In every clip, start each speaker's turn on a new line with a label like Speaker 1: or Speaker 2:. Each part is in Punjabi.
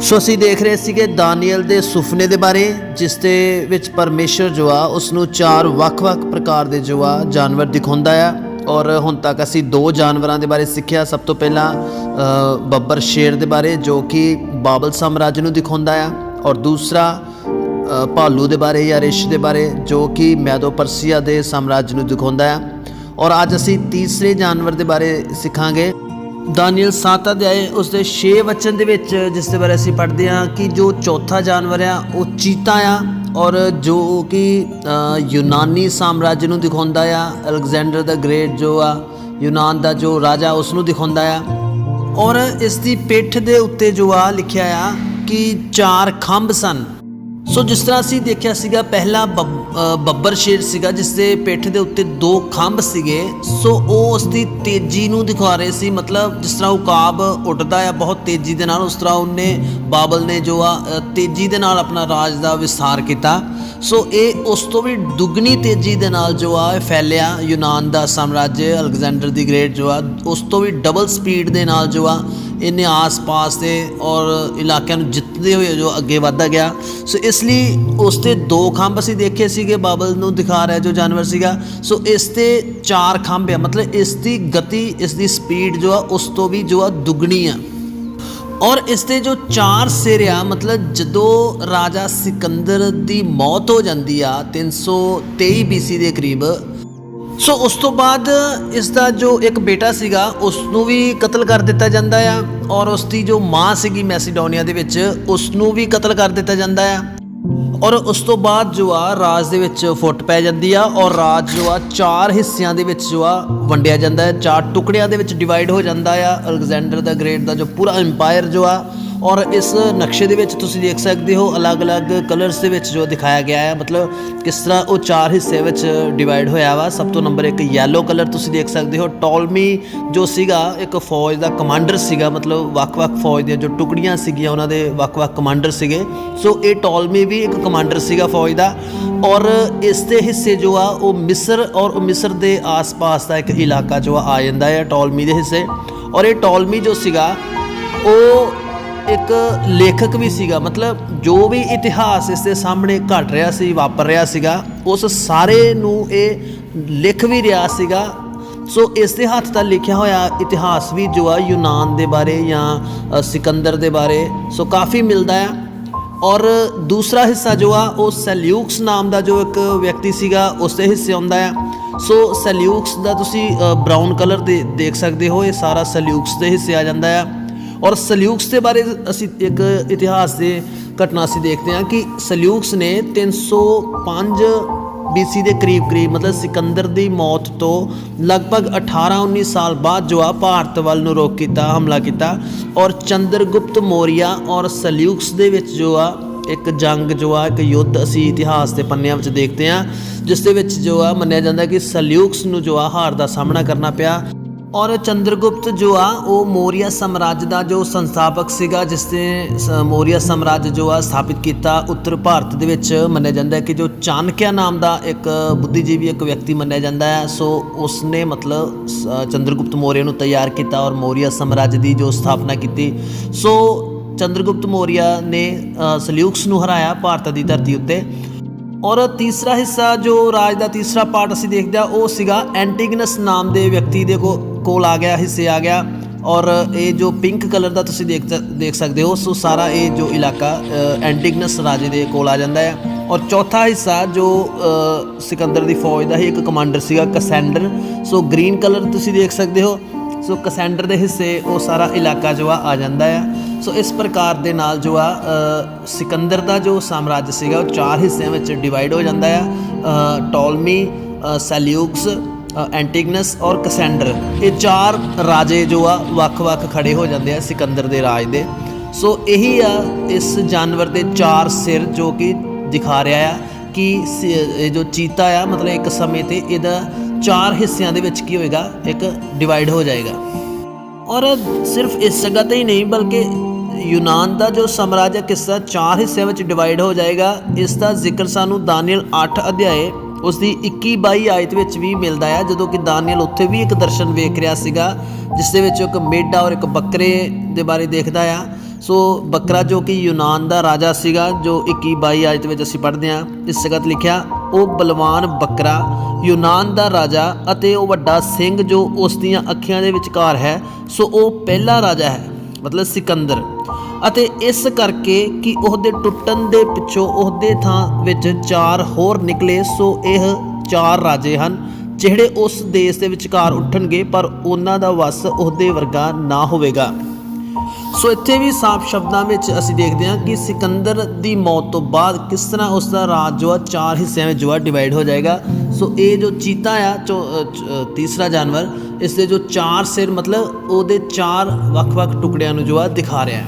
Speaker 1: ਸੋ ਅਸੀਂ ਦੇਖ ਰਹੇ ਸੀਗੇ ਦਾਨੀਅਲ ਦੇ ਸੁਪਨੇ ਦੇ ਬਾਰੇ, ਜਿਸ ਦੇ ਵਿੱਚ ਪਰਮੇਸ਼ਰ ਜੋ ਆ ਉਸ ਨੂੰ ਚਾਰ ਵੱਖ-ਵੱਖ ਪ੍ਰਕਾਰ ਦੇ ਜੋ ਆ, ਜਾਨਵਰ ਦਿਖਾਉਂਦਾ ਆ। ਔਰ ਹੁਣ ਤੱਕ ਅਸੀਂ ਦੋ ਜਾਨਵਰਾਂ ਦੇ ਬਾਰੇ ਸਿੱਖਿਆ। ਸਭ ਤੋਂ ਪਹਿਲਾਂ ਬੱਬਰ ਸ਼ੇਰ ਦੇ ਬਾਰੇ, ਜੋ ਕਿ ਬਾਬਲ ਸਾਮਰਾਜ ਨੂੰ ਦਿਖਾਉਂਦਾ ਆ। ਔਰ ਦੂਸਰਾ ਭਾਲੂ ਦੇ ਬਾਰੇ ਜਾਂ ਰਿਸ਼ ਦੇ ਬਾਰੇ, ਜੋ ਕਿ ਮੈਦੋ ਪਰਸੀਆ ਦੇ ਸਾਮਰਾਜ ਨੂੰ ਦਿਖਾਉਂਦਾ ਆ। ਔਰ ਅੱਜ ਅਸੀਂ ਤੀਸਰੇ ਜਾਨਵਰ ਦੇ ਬਾਰੇ ਸਿੱਖਾਂਗੇ। ਦਾਨੀਅਲ 7 ਅਧਿਆਏ, ਉਸ ਦੇ 6 ਵਚਨ ਦੇ ਵਿੱਚ, ਜਿਸ ਦੇ ਬਾਰੇ ਅਸੀਂ ਪੜ੍ਹਦੇ ਹਾਂ ਕਿ ਜੋ ਚੌਥਾ ਜਾਨਵਰ ਆ, ਉਹ ਚੀਤਾ ਆ ਔਰ ਜੋ ਕਿ ਯੂਨਾਨੀ ਸਾਮਰਾਜ ਨੂੰ ਦਿਖਾਉਂਦਾ ਆ, ਅਲੈਗਜ਼ੈਂਡਰ ਦਾ ਗ੍ਰੇਟ ਜੋ ਆ, ਯੂਨਾਨ ਦਾ ਜੋ ਰਾਜਾ, ਉਸ ਨੂੰ ਦਿਖਾਉਂਦਾ ਆ ਔਰ ਇਸ ਦੀ ਪਿੱਠ ਦੇ ਉੱਤੇ ਜੋ ਆ, ਲਿਖਿਆ ਆ ਕਿ ਚਾਰ ਖੰਭ ਸਨ। ਸੋ ਜਿਸ ਤਰ੍ਹਾਂ ਅਸੀਂ ਦੇਖਿਆ ਸੀਗਾ, ਪਹਿਲਾ ਬੱਬ- ਬੱਬਰ ਸ਼ੇਰ ਸੀਗਾ ਜਿਸ ਦੇ ਪਿੱਠ ਦੇ ਉੱਤੇ ਦੋ ਖੰਭ ਸੀਗੇ। ਸੋ ਉਹ ਉਸ ਦੀ ਤੇਜ਼ੀ ਨੂੰ ਦਿਖਾ ਰਹੇ ਸੀ, ਮਤਲਬ ਜਿਸ ਤਰ੍ਹਾਂ ਉਹ ਕਾਬ ਉੱਡਦਾ ਆ ਬਹੁਤ ਤੇਜ਼ੀ ਦੇ ਨਾਲ, ਉਸ ਤਰ੍ਹਾਂ ਉਹਨੇ ਬਾਬਲ ਨੇ ਜੋ ਆ ਤੇਜ਼ੀ ਦੇ ਨਾਲ ਆਪਣਾ ਰਾਜ ਦਾ ਵਿਸਥਾਰ ਕੀਤਾ। ਸੋ ਇਹ ਉਸ ਤੋਂ ਵੀ ਦੁੱਗਣੀ ਤੇਜ਼ੀ ਦੇ ਨਾਲ ਜੋ ਆ, ਇਹ ਫੈਲਿਆ, ਯੂਨਾਨ ਦਾ ਸਾਮਰਾਜ ਅਲੈਗਜ਼ੈਂਡਰ ਦੀ ਗ੍ਰੇਟ ਜੋ ਆ, ਉਸ ਤੋਂ ਵੀ ਡਬਲ ਸਪੀਡ ਦੇ ਨਾਲ ਜੋ ਆ ਇਹਨੇ ਆਸ-ਪਾਸ ਦੇ ਔਰ ਇਲਾਕਿਆਂ ਨੂੰ ਜਿੱਤਦੇ ਹੋਏ ਜੋ ਅੱਗੇ ਵਧਦਾ ਗਿਆ। ਸੋ ਇਸ ਲਈ ਉਸ ਤੇ ਦੋ ਖੰਭ ਅਸੀਂ ਦੇਖੇ ਸੀਗੇ, ਬਾਬਲ ਨੂੰ ਦਿਖਾ ਰਿਹਾ ਜੋ ਜਾਨਵਰ ਸੀਗਾ। ਸੋ ਇਸ ਤੇ ਚਾਰ ਖੰਭ ਆ, ਮਤਲਬ ਇਸ ਦੀ ਗਤੀ, ਇਸ ਦੀ ਸਪੀਡ ਜੋ ਆ, ਉਸ ਤੋਂ ਵੀ ਜੋ ਆ ਦੁੱਗਣੀ ਆ। ਔਰ ਇਸ 'ਤੇ ਜੋ ਚਾਰ ਸਿਰ ਆ, ਮਤਲਬ ਜਦੋਂ ਰਾਜਾ ਸਿਕੰਦਰ ਦੀ ਮੌਤ ਹੋ ਜਾਂਦੀ ਆ 323 BC ਦੇ ਕਰੀਬ ਸੋ ਉਸ ਤੋਂ ਬਾਅਦ ਇਸ ਦਾ ਜੋ ਇੱਕ ਬੇਟਾ ਸੀਗਾ ਉਸ ਨੂੰ ਵੀ ਕਤਲ ਕਰ ਦਿੱਤਾ ਜਾਂਦਾ ਆ ਔਰ ਉਸ ਦੀ ਜੋ ਮਾਂ ਸੀਗੀ ਮੈਸੀਡੋਨੀਆ ਦੇ ਵਿੱਚ ਉਸ ਨੂੰ ਵੀ ਕਤਲ ਕਰ ਦਿੱਤਾ ਜਾਂਦਾ ਆ। ਔਰ ਉਸ ਤੋਂ ਬਾਅਦ ਜੋ ਆ, ਰਾਜ ਦੇ ਵਿੱਚ ਫੁੱਟ ਪੈ ਜਾਂਦੀ ਆ ਔਰ ਰਾਜ ਜੋ ਆ, ਚਾਰ ਹਿੱਸਿਆਂ ਦੇ ਵਿੱਚ ਜੋ ਆ, ਵੰਡਿਆ ਜਾਂਦਾ ਹੈ ਚਾਰ ਟੁਕੜਿਆਂ ਦੇ ਵਿੱਚ ਡਿਵਾਈਡ ਹੋ ਜਾਂਦਾ ਆ। ਅਲੈਗਜ਼ੈਂਡਰ ਦਾ, ਗ੍ਰੇਟ ਦਾ ਜੋ ਪੂਰਾ ਐਮਪਾਇਰ ਜੋ ਆ ਔਰ ਇਸ ਨਕਸ਼ੇ ਦੇ ਵਿੱਚ ਤੁਸੀਂ ਦੇਖ ਸਕਦੇ ਹੋ ਅਲੱਗ-ਅਲੱਗ ਕਲਰਸ ਦੇ ਵਿੱਚ ਜੋ ਦਿਖਾਇਆ ਗਿਆ ਹੈ। ਮਤਲਬ ਕਿਸ ਤਰ੍ਹਾਂ ਉਹ ਚਾਰ ਹਿੱਸੇ ਵਿੱਚ ਡਿਵਾਈਡ ਹੋਇਆ ਵਾ। ਸਭ ਤੋਂ ਨੰਬਰ ਇੱਕ ਯੈਲੋ ਕਲਰ ਤੁਸੀਂ ਦੇਖ ਸਕਦੇ ਹੋ। ਟੋਲਮੀ ਜੋ ਸੀਗਾ, ਇੱਕ ਫੌਜ ਦਾ ਕਮਾਂਡਰ ਸੀਗਾ। ਮਤਲਬ ਵੱਖ-ਵੱਖ ਫੌਜ ਦੀਆਂ ਜੋ ਟੁਕੜੀਆਂ ਸੀਗੀਆਂ, ਉਹਨਾਂ ਦੇ ਵੱਖ-ਵੱਖ ਕਮਾਂਡਰ ਸੀਗੇ। ਸੋ ਇਹ ਟੋਲਮੀ ਵੀ ਇੱਕ ਕਮਾਂਡਰ ਸੀਗਾ ਫੌਜ ਦਾ। ਔਰ ਇਸ ਦੇ ਹਿੱਸੇ ਜੋ ਆ, ਉਹ ਮਿਸਰ ਔਰ ਮਿਸਰ ਦੇ ਆਸ-ਪਾਸ ਦਾ ਇੱਕ ਇਲਾਕਾ ਜੋ ਆ ਜਾਂਦਾ ਹੈ ਟੋਲਮੀ ਦੇ ਹਿੱਸੇ। ਔਰ ਇਹ ਟੋਲਮੀ ਜੋ ਸੀਗਾ, ਉਹ ਇੱਕ ਲੇਖਕ ਵੀ ਸੀਗਾ, ਮਤਲਬ ਜੋ ਵੀ ਇਤਿਹਾਸ ਇਸ ਦੇ ਸਾਹਮਣੇ ਘਟ ਰਿਹਾ ਸੀ, ਵਾਪਰ ਰਿਹਾ ਸੀਗਾ, ਉਸ ਸਾਰੇ ਨੂੰ ਇਹ ਲਿਖ ਵੀ ਰਿਹਾ ਸੀਗਾ। ਸੋ ਇਸ ਦੇ ਹੱਥ ਦਾ ਲਿਖਿਆ ਹੋਇਆ ਇਤਿਹਾਸ ਵੀ ਜੋ ਆ ਯੂਨਾਨ ਦੇ ਬਾਰੇ ਜਾਂ ਸਿਕੰਦਰ ਦੇ ਬਾਰੇ, ਸੋ ਕਾਫੀ ਮਿਲਦਾ ਆ। ਔਰ ਦੂਸਰਾ ਹਿੱਸਾ ਜੋ ਆ, ਉਹ ਸੈਲਿਊਕਸ ਨਾਮ ਦਾ ਜੋ ਇੱਕ ਵਿਅਕਤੀ ਸੀਗਾ, ਉਸ ਦੇ ਹਿੱਸੇ ਆਉਂਦਾ ਹੈ ਸੋ ਸੈਲਿਊਕਸ ਦਾ ਤੁਸੀਂ ਬ੍ਰਾਊਨ ਕਲਰ ਦੇ, ਦੇਖ ਸਕਦੇ ਹੋ, ਇਹ ਸਾਰਾ ਸੈਲਿਊਕਸ ਦੇ ਹਿੱਸੇ ਆ ਜਾਂਦਾ ਆ। ਔਰ ਸਲਿਊਕਸ ਦੇ ਬਾਰੇ ਅਸੀਂ ਇੱਕ ਇਤਿਹਾਸ ਦੇ ਘਟਨਾ ਅਸੀਂ ਦੇਖਦੇ ਹਾਂ ਕਿ ਸਲਿਊਕਸ ਨੇ 305 BC ਦੇ ਕਰੀਬ ਕਰੀਬ ਮਤਲਬ ਸਿਕੰਦਰ ਦੀ ਮੌਤ ਤੋਂ ਲਗਭਗ 18-19 ਸਾਲ ਬਾਅਦ ਜੋ ਆ ਭਾਰਤ ਵੱਲ ਨੂੰ ਰੋਕ ਕੀਤਾ, ਹਮਲਾ ਕੀਤਾ ਔਰ ਚੰਦਰਗੁਪਤ ਮੌਰੀਆ ਔਰ ਸਲਿਊਕਸ ਦੇ ਵਿੱਚ ਜੋ ਆ ਇੱਕ ਜੰਗ ਜੋ ਆ, ਇੱਕ ਯੁੱਧ ਅਸੀਂ ਇਤਿਹਾਸ ਦੇ ਪੰਨਿਆਂ ਵਿੱਚ ਦੇਖਦੇ ਹਾਂ, ਜਿਸ ਦੇ ਵਿੱਚ ਜੋ ਆ ਮੰਨਿਆ ਜਾਂਦਾ ਕਿ ਸਲਿਊਕਸ ਨੂੰ ਜੋ ਆ ਹਾਰ ਦਾ ਸਾਹਮਣਾ ਕਰਨਾ ਪਿਆ। ਔਰ ਚੰਦਰਗੁਪਤ ਜੋ ਆ ਉਹ ਮੌਰੀਆ ਸਾਮਰਾਜ ਦਾ ਜੋ ਸੰਸਥਾਪਕ ਸੀਗਾ ਜਿਸ ਨੇ ਸ- ਮੌਰੀਆ ਸਾਮਰਾਜ ਜੋ ਆ ਸਥਾਪਿਤ ਕੀਤਾ ਉੱਤਰ ਭਾਰਤ ਦੇ ਵਿੱਚ ਮੰਨਿਆ ਜਾਂਦਾ ਹੈ ਕਿ ਜੋ ਚਾਣਕਿਆ ਨਾਮ ਦਾ ਇੱਕ ਬੁੱਧੀਜੀਵੀ ਇੱਕ ਵਿਅਕਤੀ ਮੰਨਿਆ ਜਾਂਦਾ ਹੈ ਸੋ ਉਸ ਨੇ ਮਤਲਬ ਸ- ਚੰਦਰਗੁਪਤ ਮੌਰੀਆ ਨੂੰ ਤਿਆਰ ਕੀਤਾ ਔਰ ਮੌਰੀਆ ਸਾਮਰਾਜ ਦੀ ਜੋ ਸਥਾਪਨਾ ਕੀਤੀ। ਸੋ ਚੰਦਰਗੁਪਤ ਮੌਰੀਆ ਨੇ ਅ, ਸਲਿਊਕਸ ਨੂੰ ਹਰਾਇਆ ਭਾਰਤ ਦੀ ਧਰਤੀ ਉੱਤੇ। ਔਰ ਤੀਸਰਾ ਹਿੱਸਾ ਜੋ ਰਾਜ ਦਾ ਤੀਸਰਾ ਪਾਰਟ ਅਸੀਂ ਦੇਖਦੇ ਆ ਉਹ ਸੀਗਾ ਐਂਟੀਗਨਸ ਨਾਮ ਦੇ ਵਿਅਕਤੀ। ਦੇ ਕੋ- ਕੋਲ ਆ ਗਿਆ ਹਿੱਸੇ ਆ ਗਿਆ ਔਰ ਇਹ ਜੋ ਪਿੰਕ ਕਲਰ ਦਾ ਤੁਸੀਂ ਦੇਖ ਦੇਖ ਸਕਦੇ ਹੋ ਸੋ ਸਾਰਾ ਇਹ ਜੋ ਇਲਾਕਾ ਅ, ਐਂਟੀਗਨਸ ਰਾਜੇ ਦੇ ਕੋਲ ਆ ਜਾਂਦਾ ਹੈ। ਔਰ ਚੌਥਾ ਹਿੱਸਾ ਜੋ ਸਿਕੰਦਰ ਦੀ ਫੌਜ ਦਾ ਹੀ ਇੱਕ ਕਮਾਂਡਰ ਸੀਗਾ ਕਸੈਂਡਰ। ਸੋ ਗ੍ਰੀਨ ਕਲਰ ਤੁਸੀਂ ਦੇਖ ਸਕਦੇ ਹੋ। ਸੋ ਕਸੈਂਡਰ ਦੇ ਹਿੱਸੇ ਉਹ ਸਾਰਾ ਇਲਾਕਾ ਜੋ ਆ ਆ ਜਾਂਦਾ ਆ ਸੋ ਇਸ ਪ੍ਰਕਾਰ ਦੇ ਨਾਲ ਜੋ ਆ ਅ, ਸਿਕੰਦਰ ਦਾ ਜੋ ਸਾਮਰਾਜ ਸੀਗਾ ਉਹ ਚਾਰ ਹਿੱਸਿਆਂ ਵਿੱਚ ਡਿਵਾਈਡ ਹੋ ਜਾਂਦਾ ਆ ਟੋਲਮੀ ਸੈਲਿਊਕਸ ਐਂਟੀਗਨਸ ਔਰ ਕਸੈਂਡਰ। ਇਹ ਚਾਰ ਰਾਜੇ ਜੋ ਆ, ਵੱਖ-ਵੱਖ ਖੜੇ ਹੋ ਜਾਂਦੇ ਆ ਸਿਕੰਦਰ ਦੇ ਰਾਜ ਦੇ। ਸੋ ਇਹੀ ਆ, ਇਸ ਜਾਨਵਰ ਦੇ ਚਾਰ ਸਿਰ ਜੋ ਕਿ ਦਿਖਾ ਰਿਹਾ ਆ ਕਿ ਇਹ ਜੋ ਚੀਤਾ ਆ, ਮਤਲਬ ਇੱਕ ਸਮੇਂ ਤੇ ਇਹਦਾ ਚਾਰ ਹਿੱਸਿਆਂ ਦੇ ਵਿੱਚ ਕੀ ਹੋਏਗਾ, ਇੱਕ ਡਿਵਾਈਡ ਹੋ ਜਾਏਗਾ। ਔਰ ਸਿਰਫ ਇਸ ਜਗ੍ਹਾ ਤੇ ਹੀ ਨਹੀਂ, ਬਲਕਿ ਯੂਨਾਨ ਦਾ ਜੋ ਸਾਮਰਾਜ ਹੈ, ਕਿਸ ਚਾਰ ਹਿੱਸਿਆਂ ਵਿੱਚ ਡਿਵਾਈਡ ਹੋ ਜਾਏਗਾ, ਇਸ ਦਾ ਜ਼ਿਕਰ ਸਾਨੂੰ ਦਾਨੀਅਲ 8 ਅਧਿਆਏ ਉਸ ਦੀ 21 22 ਆਇਤ ਵਿੱਚ ਵੀ ਮਿਲਦਾ ਹੈ ਜਦੋਂ ਕਿ ਦਾਨੀਅਲ ਉੱਥੇ ਵੀ ਇੱਕ ਦਰਸ਼ਨ ਵੇਖ ਰਿਹਾ ਸੀਗਾ, ਜਿਸ ਦੇ ਵਿੱਚ ਇੱਕ ਮੇਢਾ ਔਰ ਇੱਕ ਬੱਕਰੇ ਦੇ ਬਾਰੇ ਦੇਖਦਾ ਆ। ਸੋ ਬੱਕਰਾ ਜੋ ਕਿ ਯੂਨਾਨ ਦਾ ਰਾਜਾ ਸੀਗਾ, ਜੋ 21 22 ਆਇਤ ਵਿੱਚ ਅਸੀਂ ਪੜ੍ਹਦੇ ਹਾਂ, ਇਸ ਜਗਤ ਲਿਖਿਆ, ਉਹ ਬਲਵਾਨ ਬੱਕਰਾ ਯੂਨਾਨ ਦਾ ਰਾਜਾ ਅਤੇ ਉਹ ਵੱਡਾ ਸਿੰਘ ਜੋ ਉਸ ਦੀਆਂ ਅੱਖੀਆਂ ਦੇ ਵਿਚਕਾਰ ਹੈ, ਸੋ ਉਹ ਪਹਿਲਾ ਰਾਜਾ ਹੈ। ਮਤਲਬ ਸਿਕੰਦਰ। ਅਤੇ ਇਸ ਕਰਕੇ ਕਿ ਉਹਦੇ ਟੁੱਟਣ ਦੇ ਪਿੱਛੋਂ ਉਹਦੇ ਥਾਂ ਵਿੱਚ ਚਾਰ ਹੋਰ ਨਿਕਲੇ, ਸੋ ਇਹ ਚਾਰ ਰਾਜੇ ਹਨ, ਜਿਹੜੇ ਉਸ ਦੇਸ਼ ਦੇ ਵਿਚਕਾਰ ਉੱਠਣਗੇ, ਪਰ ਉਹਨਾਂ ਦਾ ਵਸ ਉਹਦੇ ਵਰਗਾ ਨਾ ਹੋਵੇਗਾ। ਸੋ ਇੱਥੇ ਵੀ ਸਾਫ਼ ਸ਼ਬਦਾਂ ਵਿੱਚ ਅਸੀਂ ਦੇਖਦੇ ਹਾਂ ਕਿ ਸਿਕੰਦਰ ਦੀ ਮੌਤ ਤੋਂ ਬਾਅਦ ਕਿਸ ਤਰ੍ਹਾਂ ਉਸ ਦਾ ਰਾਜ ਜੋ ਆ ਚਾਰ ਹਿੱਸਿਆਂ ਵਿੱਚ ਜੋ ਆ ਡਿਵਾਈਡ ਹੋ ਜਾਏਗਾ। ਸੋ ਇਹ ਜੋ ਚੀਤਾ ਆ, ਚੋ- ਤੀਸਰਾ ਜਾਨਵਰ, ਇਸ ਦੇ ਜੋ ਚਾਰ ਸਿਰ ਮਤਲਬ ਉਹਦੇ ਚਾਰ ਵੱਖ-ਵੱਖ ਟੁਕੜਿਆਂ ਨੂੰ ਜੋ ਆ ਦਿਖਾ ਰਿਹਾ ਹੈ।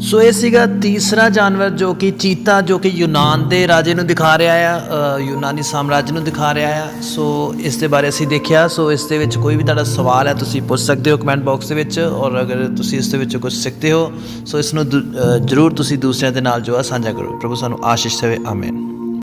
Speaker 1: ਸੋ ਇਹ ਸੀਗਾ ਤੀਸਰਾ ਜਾਨਵਰ ਜੋ ਕਿ ਚੀਤਾ, ਜੋ ਕਿ ਯੂਨਾਨ ਦੇ ਰਾਜੇ ਨੂੰ ਦਿਖਾ ਰਿਹਾ ਆ ਯੂਨਾਨੀ ਸਾਮਰਾਜ ਨੂੰ ਦਿਖਾ ਰਿਹਾ ਆ। ਸੋ ਇਸ ਦੇ ਬਾਰੇ ਅਸੀਂ ਦੇਖਿਆ। ਸੋ ਇਸ ਦੇ ਵਿੱਚ ਕੋਈ ਵੀ ਤੁਹਾਡਾ ਸਵਾਲ ਹੈ, ਤੁਸੀਂ ਪੁੱਛ ਸਕਦੇ ਹੋ ਕਮੈਂਟ ਬਾਕਸ ਦੇ ਵਿੱਚ ਔਰ ਅਗਰ ਤੁਸੀਂ ਇਸ ਦੇ ਵਿੱਚ ਕੁਝ ਸਿੱਖਦੇ ਹੋ, ਸੋ ਇਸ ਨੂੰ ਦੂ- ਜ਼ਰੂਰ ਤੁਸੀਂ ਦੂਸਰਿਆਂ ਦੇ ਨਾਲ ਜੋ ਆ ਸਾਂਝਾ ਕਰੋ। ਪ੍ਰਭੂ ਸਾਨੂੰ ਆਸ਼ੀਸ਼ ਦੇਵੇ। ਆਮੀਨ